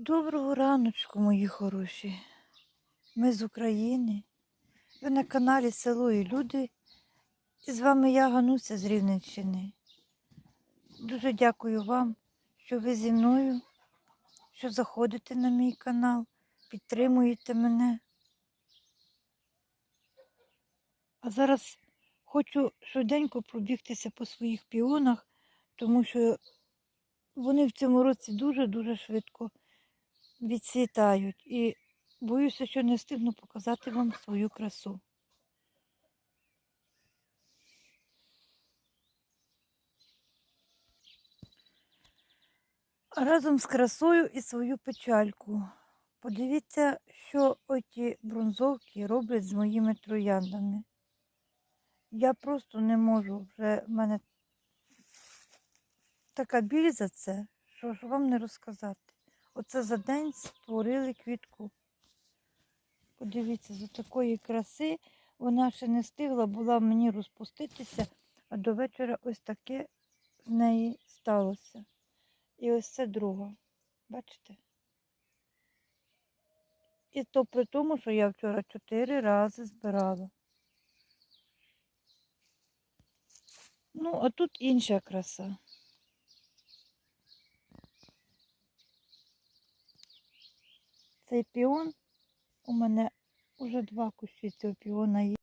Доброго раночку, мої хороші. Ми з України. Ви на каналі Село і Люди. І з вами я Гануся з Рівненщини. Дуже дякую вам, що ви зі мною, що заходите на мій канал, підтримуєте мене. А зараз хочу швиденько пробігтися по своїх піонах, тому що вони в цьому році дуже-дуже швидко відцвітають. І боюся, що не встигну показати вам свою красу. Разом з красою і свою печальку. Подивіться, що оті бронзовки роблять з моїми трояндами. Я просто не можу вже в мене така біль за це, що ж вам не розказати. Оце за день створили квітку. Подивіться, з такої краси вона ще не встигла була мені розпуститися, а до вечора ось таке з неї сталося. І ось це друга. Бачите? І то при тому, що я вчора чотири рази збирала. Ну, а тут інша краса. Цей піон у мене вже два кущі цього піона є.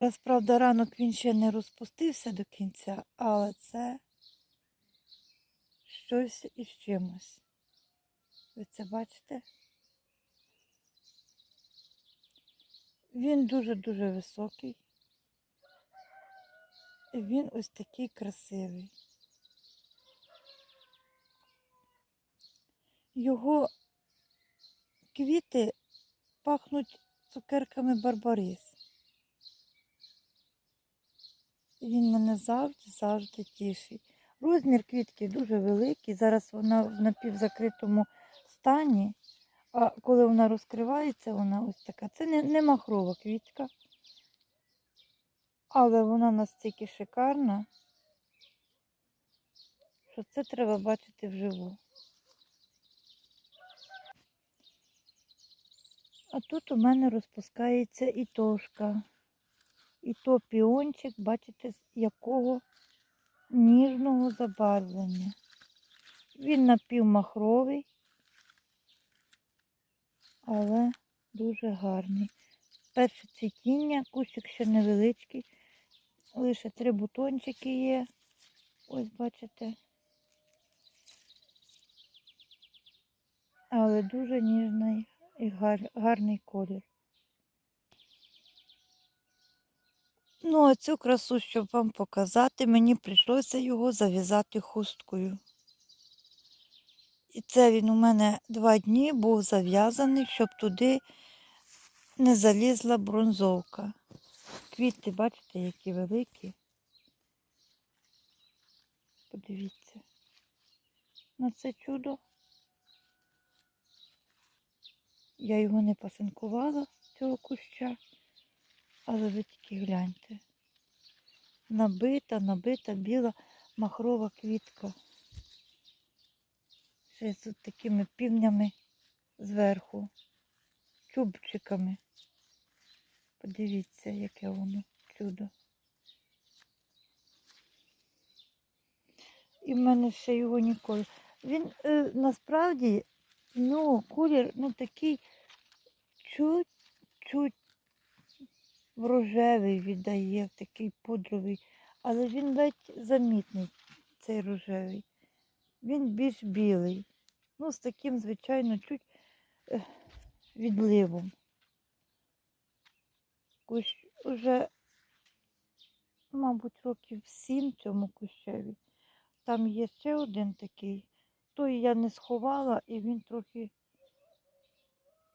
Раз, правда, ранок він ще не розпустився до кінця, але це щось із чимось. Ви це бачите? Він дуже-дуже високий. І він ось такий красивий. Його квіти пахнуть цукерками Барбарис. Він мене завжди, завжди тішить. Розмір квітки дуже великий. Зараз вона в напівзакритому стані, а коли вона розкривається, вона ось така. Це не, не махрова квітка, але вона настільки шикарна, що це треба бачити вживу. А тут у мене розпускається і тошка. І то піончик, бачите, з якого ніжного забарвлення. Він напівмахровий, але дуже гарний. Перше цвітіння, кущик ще невеличкий, лише три бутончики є. Ось бачите. Але дуже ніжний і гар- гарний колір. Ну, а цю красу, щоб вам показати, мені прийшлося його зав'язати хусткою. І це він у мене два дні був зав'язаний, щоб туди не залізла бронзовка. Квіти, бачите, які великі. Подивіться на це чудо. Я його не пасинкувала, цього куща. Але ви тільки гляньте. Набита, набита біла махрова квітка. Ще з такими півнями зверху, чубчиками. Подивіться, яке воно чудо. І в мене ще його ніколи. Він е, насправді, ну, колір, ну такий чуть-чуть рожевий віддає, такий пудровий, але він ледь замітний, цей рожевий. Він більш білий. Ну, з таким, звичайно, чуть відливом. Кущ уже, мабуть, років сім цьому кущеві. Там є ще один такий. Той я не сховала, і він трохи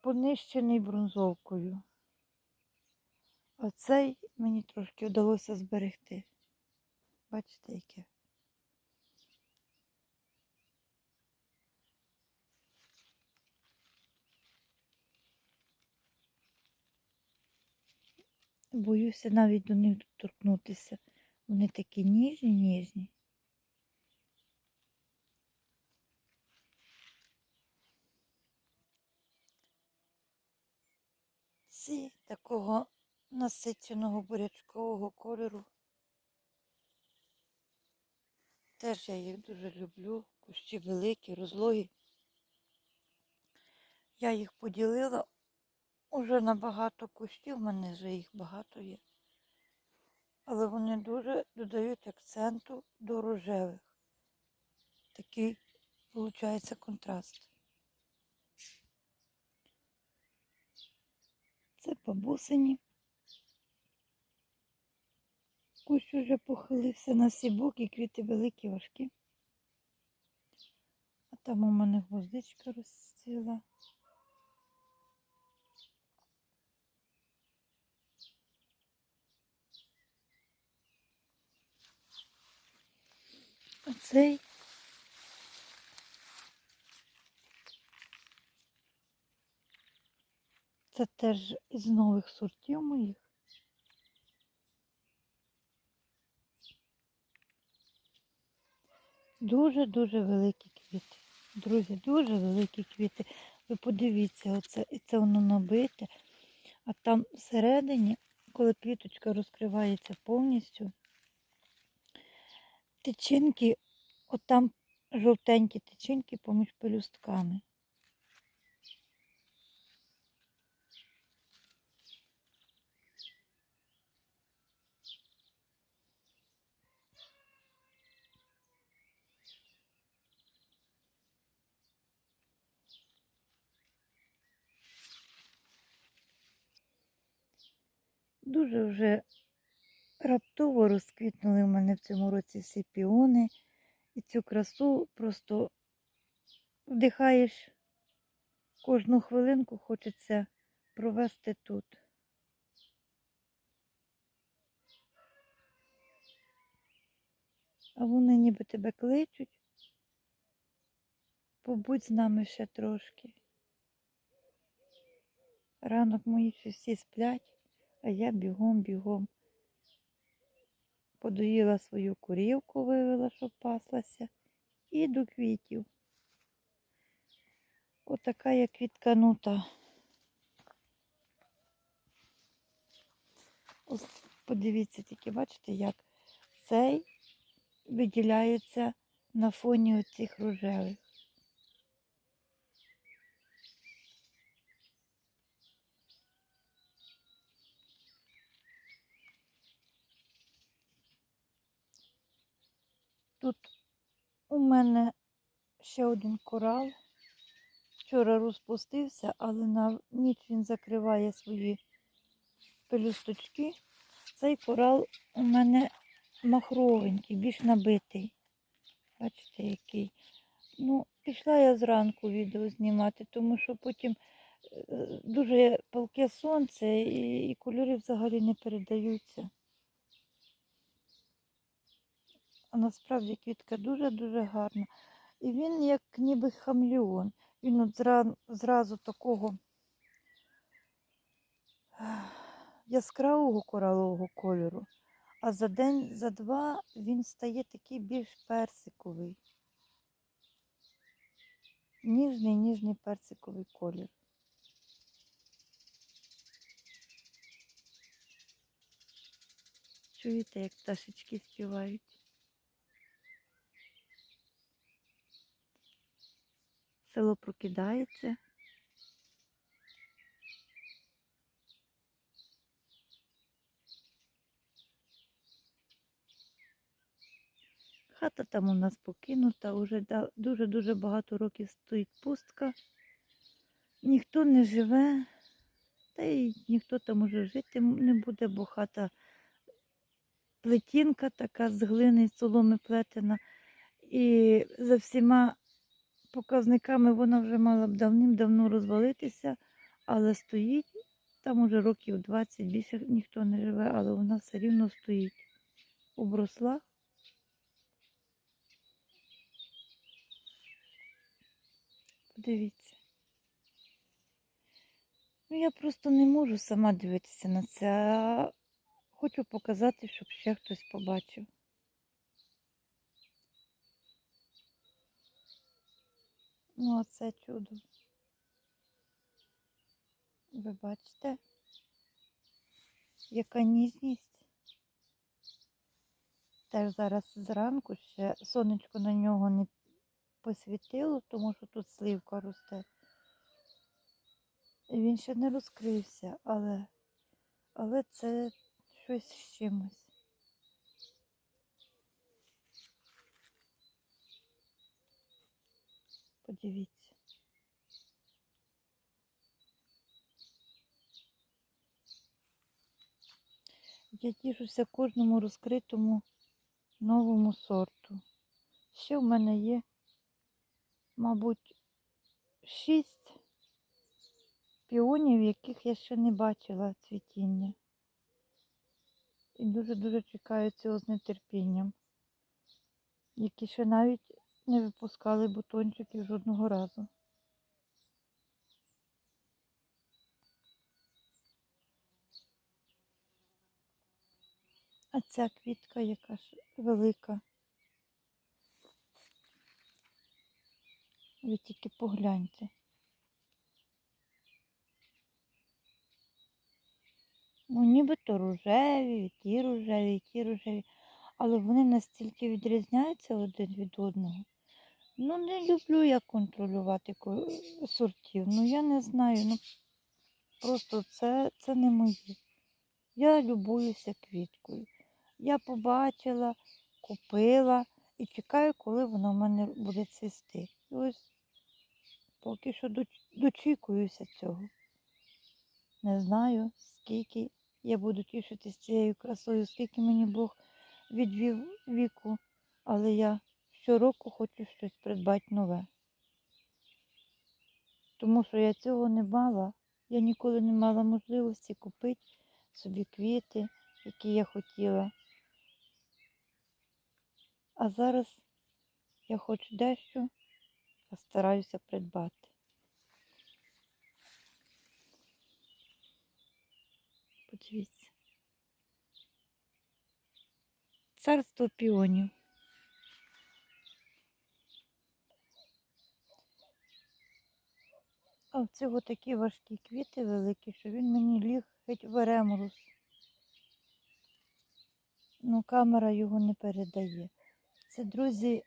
понищений бронзовкою. А цей мені трошки вдалося зберегти. Бачите, яке? Боюся навіть до них торкнутися. Вони такі ніжні, ніжні. Ці такого насиченого бурячкового кольору. Теж я їх дуже люблю. Кущі великі, розлогі. Я їх поділила уже на багато кущів, в мене вже їх багато є. Але вони дуже додають акценту до рожевих. Такий, виходить, контраст. Це бабусині. Кущ уже похилився на всі боки, квіти великі, важкі. А там у мене гвоздичка розцвіла. Оцей це теж із нових сортів моїх. Дуже-дуже великі квіти. Друзі, дуже великі квіти. Ви подивіться, оце, і це воно набите. А там всередині, коли квіточка розкривається повністю, тичинки, отам жовтенькі тичинки поміж пелюстками. Дуже вже раптово розквітнули в мене в цьому році всі піони. І цю красу просто вдихаєш кожну хвилинку, хочеться провести тут. А вони ніби тебе кличуть. Побудь з нами ще трошки. Ранок мої всі сплять, а я бігом, бігом. Подоїла свою курівку, вивела, щоб паслася, і до квітів. Отака я квітканута. Ось подивіться тільки, бачите, як цей виділяється на фоні оцих рожевих. Тут у мене ще один корал. Вчора розпустився, але на ніч він закриває свої пелюсточки. Цей корал у мене махровенький, більш набитий. Бачите, який. Ну, пішла я зранку відео знімати, тому що потім е, дуже палке сонце і, і кольори взагалі не передаються. А насправді квітка дуже-дуже гарна. І він як ніби хамлеон. Він от зра- зразу такого яскравого коралового кольору. А за день, за два він стає такий більш персиковий. Ніжний, ніжний персиковий колір. Чуєте, як пташечки співають? Село прокидається. Хата там у нас покинута, уже дуже-дуже багато років стоїть пустка. Ніхто не живе, та й ніхто там уже жити не буде, бо хата плетінка така з глини, з соломи плетена. І за всіма показниками вона вже мала б давним-давно розвалитися, але стоїть. Там уже років 20, більше ніхто не живе, але вона все рівно стоїть. Обросла. Подивіться. Ну, я просто не можу сама дивитися на це. А Хочу показати, щоб ще хтось побачив. Ну, оце чудо. Ви бачите, яка ніжність. Теж зараз зранку ще сонечко на нього не посвітило, тому що тут сливка росте. І він ще не розкрився, але, але це щось з чимось. Подивіться. Я тішуся кожному розкритому новому сорту. Ще в мене є, мабуть, шість піонів, яких я ще не бачила цвітіння. І дуже-дуже чекаю цього з нетерпінням, які ще навіть не випускали бутончиків жодного разу. А ця квітка яка ж велика. Ви тільки погляньте. Ну, нібито рожеві, ті рожеві, ті рожеві. Але вони настільки відрізняються один від одного. Ну, не люблю я контролювати сортів. Ну, я не знаю. Ну, просто це, це не моє. Я любуюся квіткою. Я побачила, купила і чекаю, коли вона в мене буде цвісти. І ось поки що дочікуюся цього. Не знаю, скільки я буду тішитися цією красою, скільки мені Бог відвів віку, але я щороку хочу щось придбати нове. Тому що я цього не мала. Я ніколи не мала можливості купити собі квіти, які я хотіла. А зараз я хоч дещо постараюся придбати. Подивіться. Царство піонів. А в цього такі важкі квіти великі, що він мені ліг геть в ремрус. Ну, камера його не передає. Це, друзі,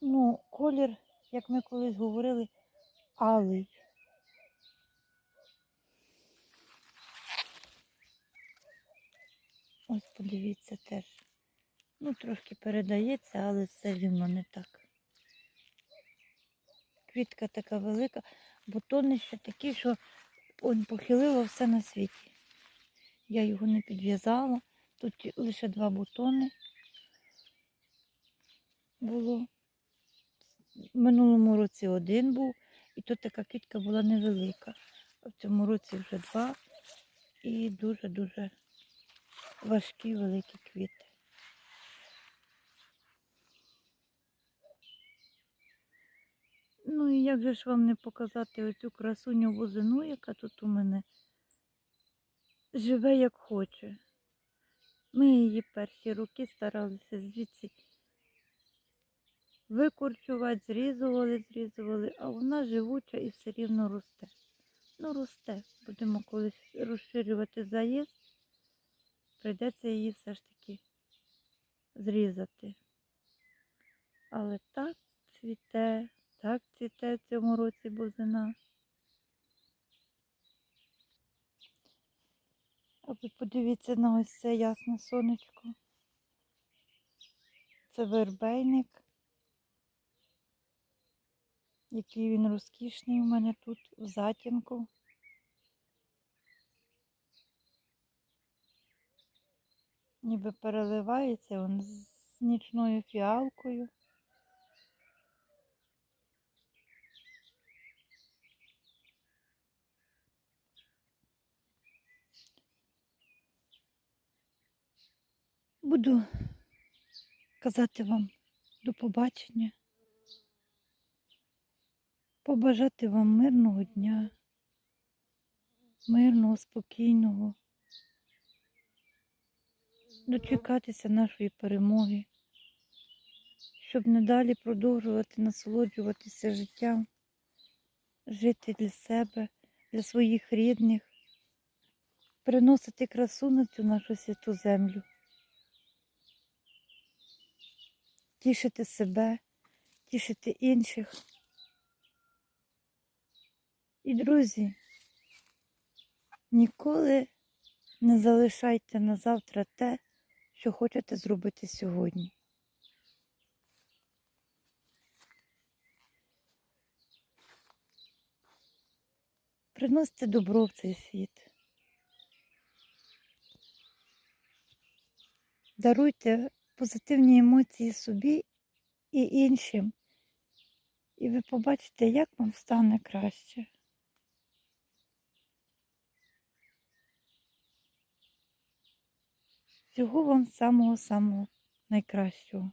ну, колір, як ми колись говорили, алий. Ось подивіться теж. Ну, трошки передається, але все рівно не так. Квітка така велика, бутони ще такі, що он похилило все на світі. Я його не підв'язала. Тут лише два бутони було. В минулому році один був, і тут така квітка була невелика. В цьому році вже два і дуже-дуже важкі великі квіти. Ну і як же ж вам не показати оцю красуню возину, яка тут у мене живе як хоче. Ми її перші роки старалися звідси викорчувати, зрізували, зрізували, а вона живуча і все рівно росте. Ну, росте. Будемо колись розширювати заїзд. Прийдеться її все ж таки зрізати. Але так цвіте, так цвіте в цьому році бузина. А ви подивіться на ось це ясне сонечко. Це вербейник. Який він розкішний у мене тут в затінку. Ніби переливається він з нічною фіалкою. Буду казати вам до побачення, побажати вам мирного дня, мирного, спокійного, дочекатися нашої перемоги, щоб надалі продовжувати насолоджуватися життям, жити для себе, для своїх рідних, приносити красу на цю нашу святу землю, тішити себе, тішити інших. І, друзі, ніколи не залишайте на завтра те, що хочете зробити сьогодні. Приносьте добро в цей світ. Даруйте позитивні емоції собі і іншим, і ви побачите, як вам стане краще. Всього вам самого-самого найкращого.